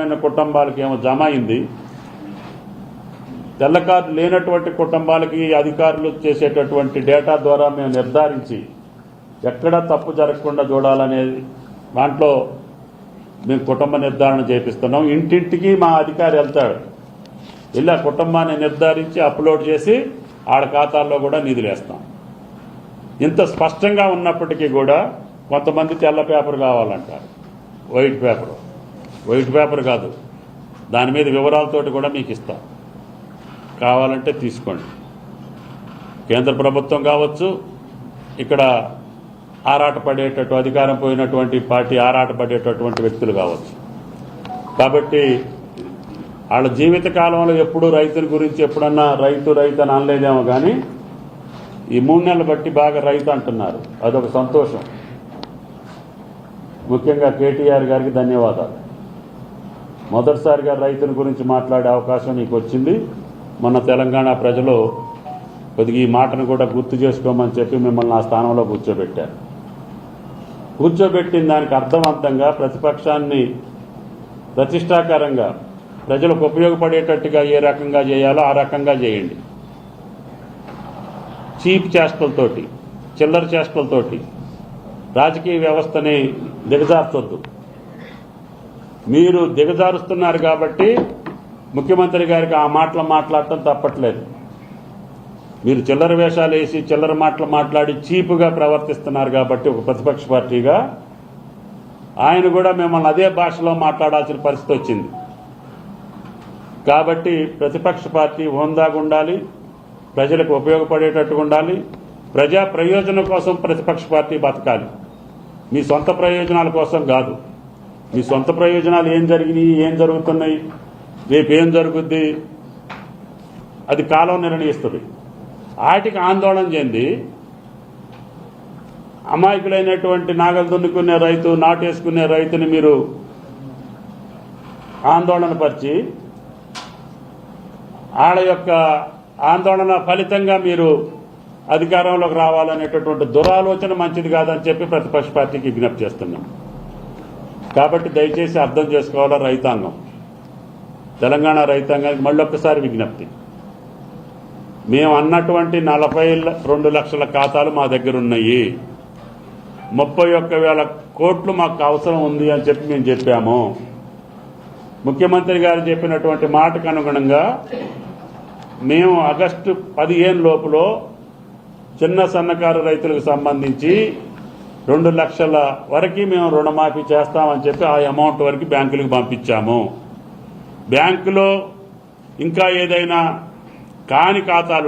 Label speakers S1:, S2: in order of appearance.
S1: అయిన కుటుంబాలకి ఏమో జమ అయింది. తెల్ల కార్డు లేనటువంటి కుటుంబాలకి అధికారులు చేసేటటువంటి డేటా ద్వారా మేము నిర్ధారించి ఎక్కడ తప్పు జరగకుండా చూడాలనేది దాంట్లో మేము కుటుంబ నిర్ధారణ చేపిస్తున్నాం. ఇంటింటికి మా అధికారి వెళ్తాడు. ఇలా కుటుంబాన్ని నిర్ధారించి అప్లోడ్ చేసి ఆడ ఖాతాల్లో కూడా నిధులేస్తాం ఇంత స్పష్టంగా ఉన్నప్పటికీ కూడా కొంతమంది తెల్ల పేపర్ కావాలంటారు. White paper. వైట్ పేపర్ కాదు. దాని మీద వివరాలతోటి కూడా మీకు ఇస్తాం. కావాలంటే తీసుకోండి. కేంద్ర ప్రభుత్వం కావచ్చు ఇక్కడ ఆరాటపడేటట్టు అధికారం పోయినటువంటి పార్టీ ఆరాటపడేటటువంటి వ్యక్తులు కావచ్చు. కాబట్టి వాళ్ళ జీవిత కాలంలో ఎప్పుడు రైతుల గురించి ఎప్పుడన్నా రైతు రైతు అని అనలేదేమో కానీ ఈ మూడు నెలలు బట్టి బాగా రైతు అంటున్నారు. అదొక సంతోషం. ముఖ్యంగా కేటీఆర్ గారికి ధన్యవాదాలు. మొదటిసారిగా రైతుల గురించి మాట్లాడే అవకాశం నీకు వచ్చింది. మన తెలంగాణ ప్రజలు కొద్దిగా ఈ మాటను కూడా గుర్తు చేసుకోమని చెప్పి మిమ్మల్ని ఆ స్థానంలో కూర్చోబెట్టారు. కూర్చోబెట్టిన దానికి అర్థవంతంగా ప్రతిపక్షాన్ని ప్రతిష్టాకరంగా ప్రజలకు ఉపయోగపడేటట్టుగా ఏ రకంగా చేయాలో ఆ రకంగా చేయండి. చీప్ చేష్టలతోటి చిల్లర చేష్టలతోటి రాజకీయ వ్యవస్థని దిగజార్చొద్దు. మీరు దిగజారుస్తున్నారు కాబట్టి ముఖ్యమంత్రి గారికి ఆ మాటలు మాట్లాడటం తప్పట్లేదు. మీరు చిల్లర వేషాలు వేసి చిల్లర మాటలు మాట్లాడి చీపుగా ప్రవర్తిస్తున్నారు కాబట్టి ఒక ప్రతిపక్ష పార్టీగా ఆయన కూడా మిమ్మల్ని అదే భాషలో మాట్లాడాల్సిన పరిస్థితి వచ్చింది. కాబట్టి ప్రతిపక్ష పార్టీ హోందాగా ఉండాలి ప్రజలకు ఉపయోగపడేటట్టుగా ఉండాలి ప్రజా ప్రయోజనం కోసం ప్రతిపక్ష పార్టీ బతకాలి. మీ సొంత ప్రయోజనాల కోసం కాదు. మీ సొంత ప్రయోజనాలు ఏం జరిగినాయి ఏం జరుగుతున్నాయి రేపు ఏం జరుగుద్ది? అది కాలం నిర్ణయిస్తుంది. వాటికి ఆందోళన చెంది అమాయకులైనటువంటి నాగలు దున్నుకునే రైతు నాటేసుకునే రైతుని మీరు ఆందోళన పరిచి ఆడ యొక్క ఆందోళన ఫలితంగా మీరు అధికారంలోకి రావాలనేటటువంటి దురాలోచన మంచిది కాదని చెప్పి ప్రతిపక్ష పార్టీకి విజ్ఞప్తి చేస్తున్నాం. కాబట్టి దయచేసి అర్థం చేసుకోవాలా రైతాంగం? తెలంగాణ రైతాంగానికి మళ్ళొక్కసారి విజ్ఞప్తి. మేము అన్నటువంటి నలభై రెండు లక్షల ఖాతాలు మా దగ్గర ఉన్నాయి. ముప్పై ఒక్క వేల కోట్లు మాకు అవసరం ఉంది అని చెప్పి మేము చెప్పాము. ముఖ్యమంత్రి గారు చెప్పినటువంటి మాటకు అనుగుణంగా మేము ఆగస్టు పదిహేను లోపల చిన్న సన్నకారు రైతులకు సంబంధించి రెండు లక్షల వరకు మేము రుణమాఫీ చేస్తామని చెప్పి ఆ అమౌంట్ వరకు బ్యాంకులకు పంపించాము. బ్యాంకులో ఇంకా ఏదైనా కాని ఖాతాలు